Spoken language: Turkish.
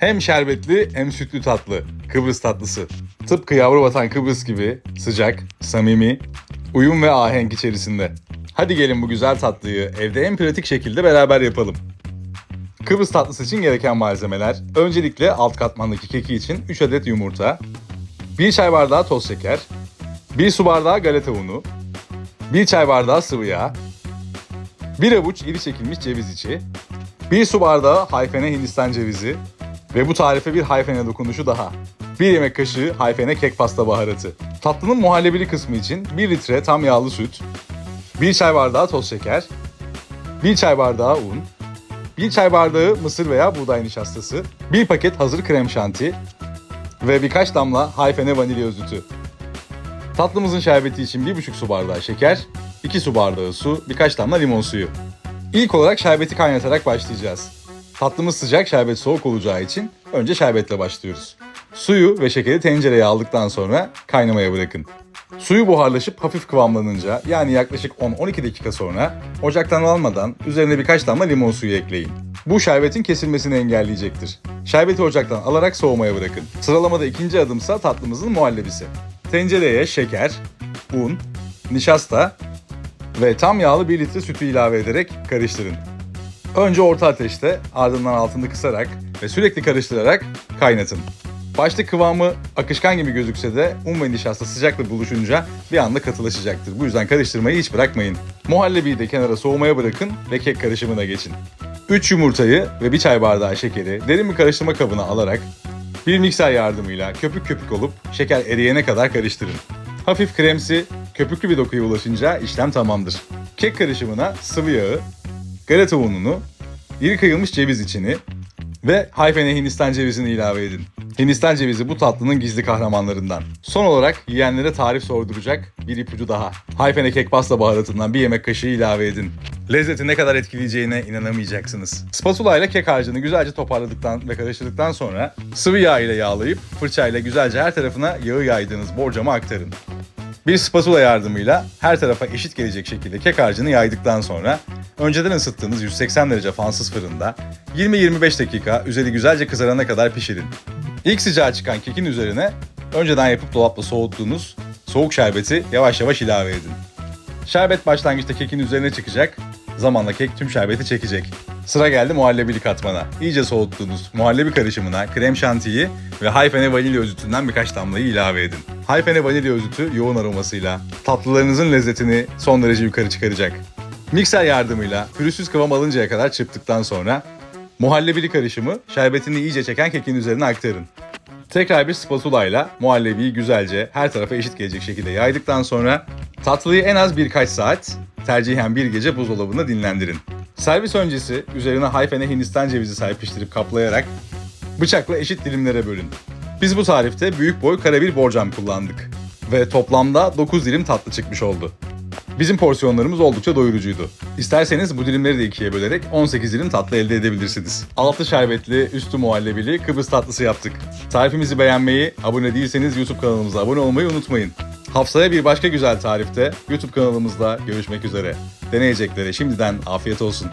Hem şerbetli hem sütlü tatlı. Kıbrıs tatlısı. Tıpkı yavru vatan Kıbrıs gibi sıcak, samimi, uyum ve ahenk içerisinde. Hadi gelin bu güzel tatlıyı evde en pratik şekilde beraber yapalım. Kıbrıs tatlısı için gereken malzemeler. Öncelikle alt katmandaki keki için 3 adet yumurta, 1 çay bardağı toz şeker, 1 su bardağı galeta unu, 1 çay bardağı sıvı yağ, 1 avuç iri çekilmiş ceviz içi, 1 su bardağı hayfene Hindistan cevizi ve bu tarife bir hayfene dokunuşu daha. 1 yemek kaşığı hayfene kek pasta baharatı. Tatlının muhallebili kısmı için 1 litre tam yağlı süt, 1 çay bardağı toz şeker, 1 çay bardağı un, 1 çay bardağı mısır veya buğday nişastası, 1 paket hazır krem şanti ve birkaç damla hayfene vanilya özütü. Tatlımızın şerbeti için 1,5 su bardağı şeker, 2 su bardağı su, birkaç damla limon suyu. İlk olarak şerbeti kaynatarak başlayacağız. Tatlımız sıcak, şerbet soğuk olacağı için önce şerbetle başlıyoruz. Suyu ve şekeri tencereye aldıktan sonra kaynamaya bırakın. Suyu buharlaşıp hafif kıvamlanınca yani yaklaşık 10-12 dakika sonra ocaktan almadan üzerine birkaç damla limon suyu ekleyin. Bu şerbetin kesilmesini engelleyecektir. Şerbeti ocaktan alarak soğumaya bırakın. Sıralamada ikinci adımsa tatlımızın muhallebisi. Tencereye şeker, un, nişasta ve tam yağlı 1 litre sütü ilave ederek karıştırın. Önce orta ateşte ardından altını kısarak ve sürekli karıştırarak kaynatın. Başta kıvamı akışkan gibi gözükse de un ve nişasta sıcakla buluşunca bir anda katılaşacaktır. Bu yüzden karıştırmayı hiç bırakmayın. Muhallebiyi de kenara soğumaya bırakın ve kek karışımına geçin. 3 yumurtayı ve bir çay bardağı şekeri derin bir karıştırma kabına alarak bir mikser yardımıyla köpük köpük olup şeker eriyene kadar karıştırın. Hafif kremsi, köpüklü bir dokuya ulaşınca işlem tamamdır. Kek karışımına sıvı yağı, galeta ununu, iri kıyılmış ceviz içini ve hayfene Hindistan cevizini ilave edin. Hindistan cevizi bu tatlının gizli kahramanlarından. Son olarak yiyenlere tarif sorduracak bir ipucu daha. Hayfene kek pasta baharatından bir yemek kaşığı ilave edin. Lezzeti ne kadar etkileyeceğine inanamayacaksınız. Spatula ile kek harcını güzelce toparladıktan ve karıştırdıktan sonra sıvı yağ ile yağlayıp fırçayla güzelce her tarafına yağı yaydığınız borcama aktarın. Bir spatula yardımıyla her tarafa eşit gelecek şekilde kek harcını yaydıktan sonra önceden ısıttığınız 180 derece fansız fırında 20-25 dakika üzeri güzelce kızarana kadar pişirin. İlk sıcağı çıkan kekin üzerine önceden yapıp dolapta soğuttuğunuz soğuk şerbeti yavaş yavaş ilave edin. Şerbet başlangıçta kekin üzerine çıkacak, zamanla kek tüm şerbeti çekecek. Sıra geldi muhallebili katmana. İyice soğuttuğunuz muhallebi karışımına krem şantiyi ve hayfene vanilya özütünden birkaç damlayı ilave edin. Hayfene vanilya özütü yoğun aromasıyla tatlılarınızın lezzetini son derece yukarı çıkaracak. Mikser yardımıyla pürüzsüz kıvam alıncaya kadar çırptıktan sonra muhallebili karışımı şerbetini iyice çeken kekin üzerine aktarın. Tekrar bir spatula ile muhallebiyi güzelce her tarafa eşit gelecek şekilde yaydıktan sonra tatlıyı en az birkaç saat, tercihen bir gece buzdolabında dinlendirin. Servis öncesi üzerine hayfene Hindistan cevizi serpiştirip kaplayarak bıçakla eşit dilimlere bölün. Biz bu tarifte büyük boy karabil borcam kullandık ve toplamda 9 dilim tatlı çıkmış oldu. Bizim porsiyonlarımız oldukça doyurucuydu. İsterseniz bu dilimleri de ikiye bölerek 18 dilim tatlı elde edebilirsiniz. Altı şerbetli, üstü muhallebili Kıbrıs tatlısı yaptık. Tarifimizi beğenmeyi, abone değilseniz YouTube kanalımıza abone olmayı unutmayın. Haftaya bir başka güzel tarifte YouTube kanalımızda görüşmek üzere. Deneyeceklere şimdiden afiyet olsun.